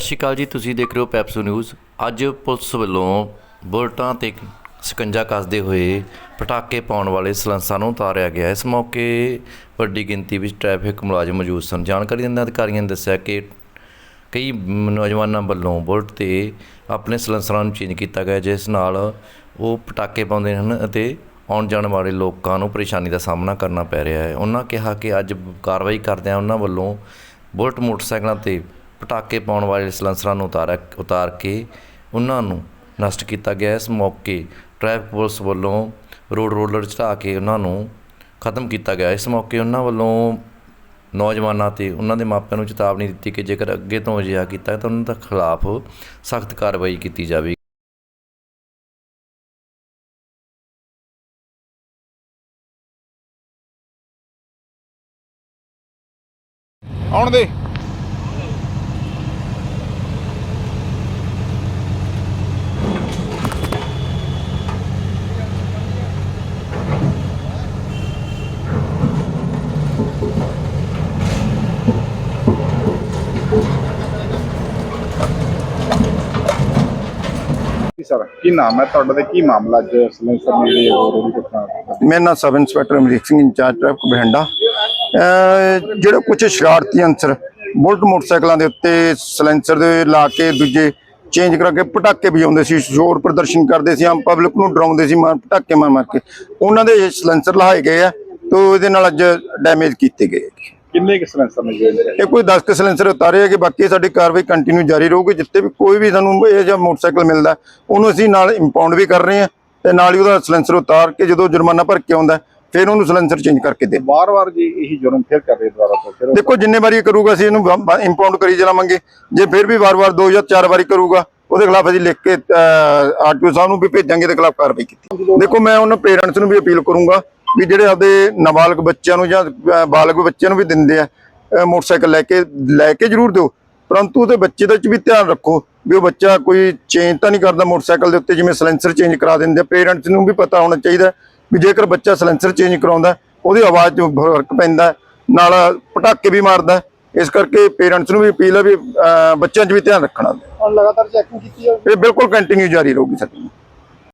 ਸਤਿ ਸ਼੍ਰੀ ਅਕਾਲ ਜੀ, ਤੁਸੀਂ ਦੇਖ ਰਹੇ ਹੋ ਪੈਪਸੂ ਨਿਊਜ਼ ਅੱਜ ਪੁਲਿਸ ਵੱਲੋਂ ਬੁਲਟਾਂ ਤੇ ਸਕੰਜਾ ਕੱਸਦੇ ਹੋਏ ਪਟਾਕੇ ਪਾਉਣ ਵਾਲੇ ਸਲੈਂਸਾਂ ਨੂੰ ਉਤਾਰਿਆ ਗਿਆ ਇਸ ਮੌਕੇ ਵੱਡੀ ਗਿਣਤੀ ਵਿੱਚ ਟ੍ਰੈਫਿਕ ਮੁਲਾਜ਼ਮ ਮੌਜੂਦ ਸਨ। ਜਾਣਕਾਰੀ ਦਿੰਦਿਆਂ ਅਧਿਕਾਰੀਆਂ ਨੇ ਦੱਸਿਆ ਕਿ ਕਈ ਨੌਜਵਾਨਾਂ ਵੱਲੋਂ ਬੁਲਟ ਤੇ ਆਪਣੇ ਸਲੈਂਸਰਾਂ ਨੂੰ ਚੇਂਜ ਕੀਤਾ ਗਿਆ, ਜਿਸ ਨਾਲ ਉਹ ਪਟਾਕੇ ਪਾਉਂਦੇ ਹਨ ਅਤੇ ਆਉਣ ਜਾਣ ਵਾਲੇ ਲੋਕਾਂ ਨੂੰ ਪਰੇਸ਼ਾਨੀ ਦਾ ਸਾਹਮਣਾ ਕਰਨਾ ਪੈ ਰਿਹਾ ਹੈ। ਉਹਨਾਂ ਕਿਹਾ ਕਿ ਅੱਜ ਕਾਰਵਾਈ ਕਰਦਿਆਂ ਉਹਨਾਂ ਵੱਲੋਂ ਬੁਲਟ ਮੋਟਰਸਾਈਕਲਾਂ ਤੇ ਪਟਾਕੇ ਪਾਉਣ ਵਾਲੇ ਸਲੰਸਰਾਂ ਨੂੰ ਉਤਾਰਿਆ, ਉਤਾਰ ਕੇ ਉਹਨਾਂ ਨੂੰ ਨਸ਼ਟ ਕੀਤਾ ਗਿਆ। ਇਸ ਮੌਕੇ ਟ੍ਰੈਫਿਕ ਪੁਲਿਸ ਵੱਲੋਂ ਰੋਡ ਰੋਲਰ ਚੜਾ ਕੇ ਉਹਨਾਂ ਨੂੰ ਖਤਮ ਕੀਤਾ ਗਿਆ। ਇਸ ਮੌਕੇ ਉਹਨਾਂ ਵੱਲੋਂ ਨੌਜਵਾਨਾਂ ਤੇ ਉਹਨਾਂ ਦੇ ਮਾਪਿਆਂ ਨੂੰ ਚੇਤਾਵਨੀ ਦਿੱਤੀ ਕਿ ਜੇਕਰ ਅੱਗੇ ਤੋਂ ਅਜਿਹਾ ਕੀਤਾ ਤਾਂ ਉਹਨਾਂ ਦੇ ਖਿਲਾਫ ਸਖਤ ਕਾਰਵਾਈ ਕੀਤੀ ਜਾਵੇਗੀ। ਆਉਣ ਦੇ। ਸਰ, ਕੀ ਨਾਮ ਹੈ ਤੁਹਾਡਾ ਤੇ ਕੀ ਮਾਮਲਾ ਅੱਜ ਸਲੈਂਸਰ ਨੇ ਰੋੜੀ ਟੁੱਟਣਾ ਮੇਰਾ ਨਾਮ sub inspector Amrik Singh, incharge traffic Bathinda. ਅਹ ਕੁਝ ਸ਼ਰਾਰਤੀ ਅੰਸਰ ਬੁਲਟ ਮੋਟਰਸਾਈਕਲਾਂ ਦੇ ਉੱਤੇ ਸਲੈਂਸਰ ਦੇ ਲਾ ਕੇ ਦੂਜੇ ਚੇਂਜ ਕਰਾ ਕੇ ਪਟਾਕੇ ਵਜਾਉਂਦੇ ਸੀ ਸ਼ੋਰ ਪ੍ਰਦਰਸ਼ਨ ਕਰਦੇ ਸੀ, ਆਮ ਪਬਲਿਕ ਨੂੰ ਡਰਾਉਂਦੇ ਸੀ, ਮਾਰ, ਪਟਾਕੇ ਮਾਰ ਮਾਰ ਕੇ। ਉਹਨਾਂ ਦੇ ਸਲੈਂਸਰ ਲਹਾਏ ਗਏ ਆ, ਤੋਂ ਇਹਦੇ ਨਾਲ ਅੱਜ ਡੈਮੇਜ ਕੀਤੇ ਗਏ ਕਿੰਨੇ ਕਿ ਸਲੈਂਸਰ ਨੇ ਜਿਹੜੇ ਇਹ ਕੋਈ 10 ਕੁ ਸਿਲੰਡਰ ਉਤਾਰੇ ਹੈਗੇ ਬਾਕੀ ਸਾਡੀ ਕਾਰਵਾਈ ਕੰਟੀਨਿਊ ਜਾਰੀ ਰਹੂਗੀ ਜਿੱਥੇ ਵੀ ਕੋਈ ਵੀ ਸਾਨੂੰ ਇਹ ਜਿਹਾ ਮੋਟਰਸਾਈਕਲ ਮਿਲਦਾ ਉਹਨੂੰ ਅਸੀਂ ਨਾਲ ਇੰਪਾਊਂਡ ਵੀ ਕਰ ਰਹੇ ਹਾਂ ਤੇ ਨਾਲ ਹੀ ਉਹਦਾ ਸਿਲੰਡਰ ਉਤਾਰ ਕੇ ਜਦੋਂ ਜੁਰਮਾਨਾ ਭਰ ਕੇ ਆਉਂਦਾ ਫਿਰ ਉਹਨੂੰ ਸਿਲੰਡਰ ਚੇਂਜ ਕਰਕੇ ਦੇ। ਵਾਰ-ਵਾਰ ਜੀ ਇਹੀ ਜੁਰਮ ਫਿਰ ਕਰ ਰਹੇ ਦੁਬਾਰਾ ਤੋਂ ਫਿਰ ਦੇਖੋ ਜਿੰਨੇ ਵਾਰੀ ਕਰੂਗਾ ਅਸੀਂ ਇਹਨੂੰ ਇੰਪਾਊਂਡ ਕਰੀ ਜਾਵਾਂਗੇ। ਜੇ ਫਿਰ ਵੀ ਵਾਰ-ਵਾਰ ਦੋ ਜਾਂ ਚਾਰ ਵਾਰੀ ਕਰੂਗਾ ਉਹਦੇ ਖਿਲਾਫ ਅਸੀਂ ਲਿਖ ਕੇ ਆਰਟੀਓ ਸਾਹਿਬ ਨੂੰ ਵੀ ਭੇਜਾਂਗੇ ਤੇ ਖਿਲਾਫ ਕਾਰਵਾਈ ਕੀਤੀ। ਦੇਖੋ ਮੈਂ ਉਹਨਾਂ ਪੇਰੈਂਟਸ ਨੂੰ ਵੀ ਅਪੀਲ ਕਰੂੰਗਾ ਵੀ ਜਿਹੜੇ ਆਪਦੇ ਨਾਬਾਲਗ ਬੱਚਿਆਂ ਨੂੰ ਜਾਂ ਬਾਲਗ ਬੱਚਿਆਂ ਨੂੰ ਵੀ ਦਿੰਦੇ ਆ ਮੋਟਰਸਾਈਕਲ ਲੈ ਕੇ ਲੈ ਕੇ ਜ਼ਰੂਰ ਦਿਓ। ਪਰੰਤੂ ਉਹਦੇ ਬੱਚੇ ਦਾ ਚ ਵੀ ਧਿਆਨ ਰੱਖੋ ਵੀ ਉਹ ਬੱਚਾ ਕੋਈ ਚੇਂਜ ਤਾਂ ਨਹੀਂ ਕਰਦਾ ਮੋਟਰਸਾਈਕਲ ਦੇ ਉੱਤੇ ਜਿਵੇਂ ਸਲੈਂਸਰ ਚੇਂਜ ਕਰਾ ਦਿੰਦੇ ਆ। ਪੇਰੈਂਟਸ ਨੂੰ ਵੀ ਪਤਾ ਹੋਣਾ ਚਾਹੀਦਾ ਵੀ ਜੇਕਰ ਬੱਚਾ ਸਲੈਂਸਰ ਚੇਂਜ ਕਰਾਉਂਦਾ ਉਹਦੀ ਆਵਾਜ਼ 'ਚ ਫ਼ਰਕ ਪੈਂਦਾ ਨਾਲ ਪਟਾਕੇ ਵੀ ਮਾਰਦਾ। ਇਸ ਕਰਕੇ ਪੇਰੈਂਟਸ ਨੂੰ ਵੀ ਅਪੀਲ ਹੈ ਵੀ ਬੱਚਿਆਂ 'ਚ ਵੀ ਧਿਆਨ ਰੱਖਣਾ। ਹੁਣ ਲਗਾਤਾਰ ਚੈਕਿੰਗ ਕੀਤੀ ਜਾਊ। ਇਹ ਬਿਲਕੁਲ ਕੰਟੀਨਿਊ ਜਾਰੀ ਰਹੂਗੀ ਸਾਡੀ।